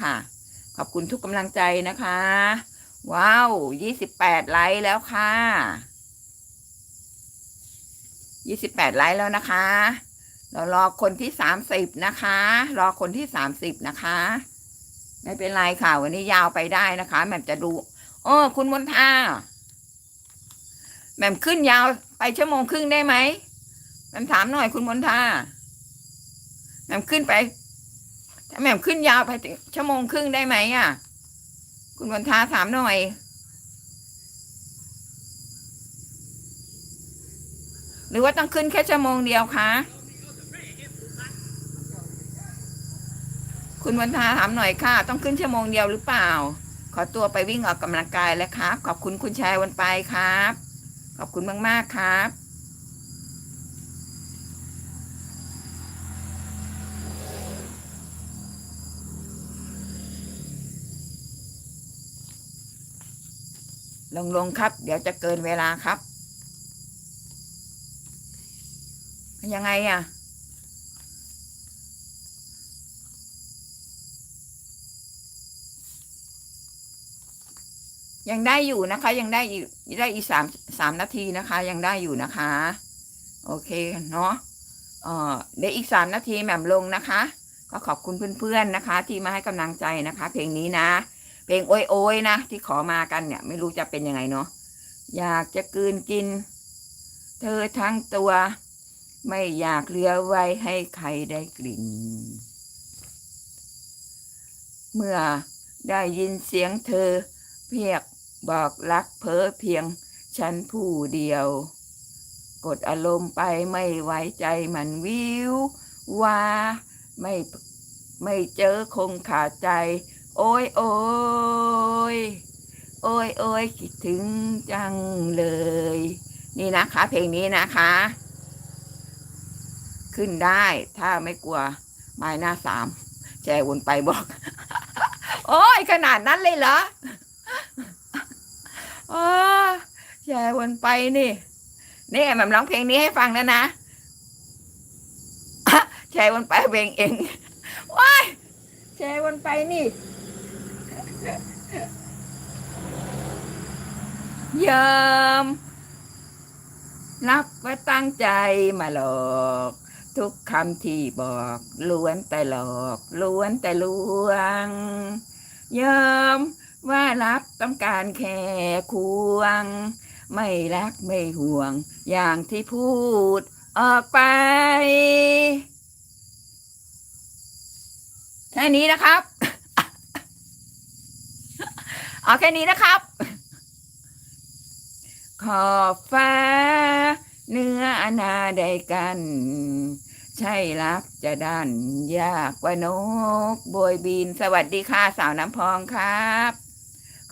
ค่ะ ขอบคุณทุกกำลังใจนะคะ ว้าวยี่สิบแปดไลค์แล้วค่ะยี่สิบแปดไลค์แล้วนะคะ เรารอคนที่สามสิบนะคะ รอคนที่สามสิบนะคะ ไม่เป็นไรค่ะ วันนี้ยาวไปได้นะคะแหม่มจะดู โอ้คุณมนทาแหม่มขึ้นยาวไปชั่วโมงครึ่งได้ไหมแม่มถามหน่อยคุณมนทาแหม่มขึ้นไป ถ้าแหม่มขึ้นยาวไปถึงชั่วโมงครึ่งได้ไหมอะ คุณมนทาถามหน่อย หรือว่าต้องขึ้นแค่ชั่วโมงเดียวคะคุณวันทาถามหน่อยค่ะ ต้องขึ้นชั่วโมงเดียวหรือเปล่า ขอตัวไปวิ่งออกกำลังกายแล้วครับ ขอบคุณคุณชายวันไปครับ ขอบคุณมาก ๆ ครับ ลงลงครับ เดี๋ยวจะเกินเวลาครับ ยังไงอะ ยังได้อยู่นะคะ ยังได้อีกได้อีกสามสามนาทีนะคะ ยังได้อยู่นะคะ โอเคเนาะเออเดี๋ยวอีกสามนาทีแหม่มลงนะคะ ก็ขอบคุณเพื่อนๆนะคะ ที่มาให้กำลังใจนะคะ เพลงนี้นะ ลงโอยโอยนะที่ขอมากันเนี่ย ไม่รู้จะเป็นยังไงเนาะอยากจะกืนกิน เธอทั้งตัว ไม่อยากเหลือไว้ให้ใครได้กลิ่น เมื่อได้ยินเสียงเธอ เพียกบอกรักเพ้อเพียงฉันผู้เดียว กดอารมณ์ไปไม่ไว้ใจมันวิวว่าไม่ไม่เจอคงขาดใจ โอ้ยโอ้ยโอ้ยโอ้ยคิดถึงจังเลย นี่นะคะ เพลงนี้นะคะ ขึ้นได้ถ้าไม่กลัวไม้หน้าสามแชร์วนไปบอก โอ้ยขนาดนั้นเลยเหรอโอ้แชร์วนไปนี่ นี่แหม่มร้องเพลงนี้ให้ฟังแล้วนะแชร์วนไปเพลงเองว้ายแชร์วนไปนี่ ยอมรักไว้ตั้งใจมาหลอก ทุกคำที่บอกล้วนแต่หลอกล้วนแต่ลวงยอมว่ารักต้องการแค่ควง ไม่รักไม่ห่วง อย่างที่พูดออกไป แค่นี้นะครับ เอาแค่นี้นะครับ ขอบฟ้า เนื้ออนาใดกัน ใช่รักจะดันยากกว่านกโบยบิน สวัสดีค่ะสาวน้ำพองครับ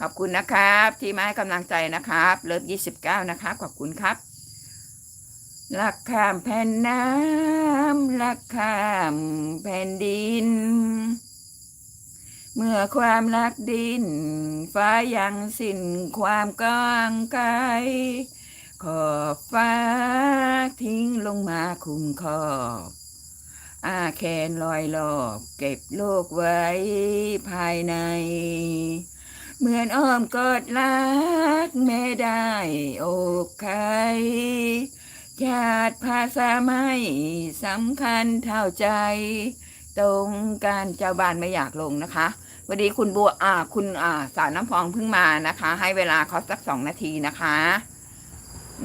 ขอบคุณนะครับ ที่มาให้กำลังใจนะครับ เลิฟยี่สิบเก้านะครับ ขอบคุณครับลักข้ามแผ่นน้ำลักข้ามแผ่นดิน เมื่อความรักดิน ฟ้ายังสิ้นความก้างไกลขอบฟ้าทิ้งลงมาคุมขอบอาแคนลอยหลอบเก็บโลกไว้ภายใน เหมือนอ้อมกอดรักแม่ได้อกใครชาติภาษาไม่สำคัญเท่าใจ ตรงการเจ้าบ้านไม่อยากลงนะคะ วันดีคุณบัวอ่า คุณอ่าสาวน้ำพองเพิ่งมานะคะ ให้เวลาเขาสักสองนาทีนะคะ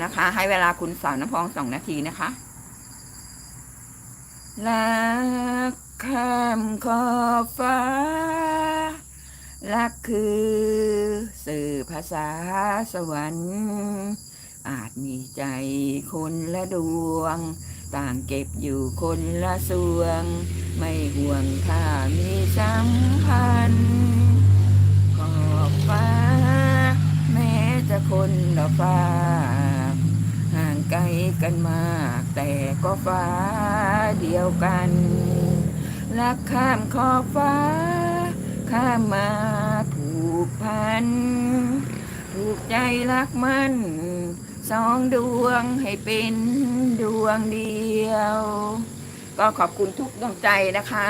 นะคะ ให้เวลาคุณสาวน้ำพองสองนาทีนะคะลักข้ามขอบฟ้ารักคือสื่อภาษาสวรรค์ อาจมีใจคนละดวง ต่างเก็บอยู่คนละส่วง ไม่ห่วงถ้ามีสัมพันธ์ขอบฟ้า แม้จะคนละฟ้าห่างไกลกันมาก แต่ก็ฟ้าเดียวกันรักข้ามขอบฟ้า ข้ามมาผูกพันถูกใจรักมัน สองดวงให้เป็น ดวงเดียว ก็ขอบคุณทุกดวงใจนะคะ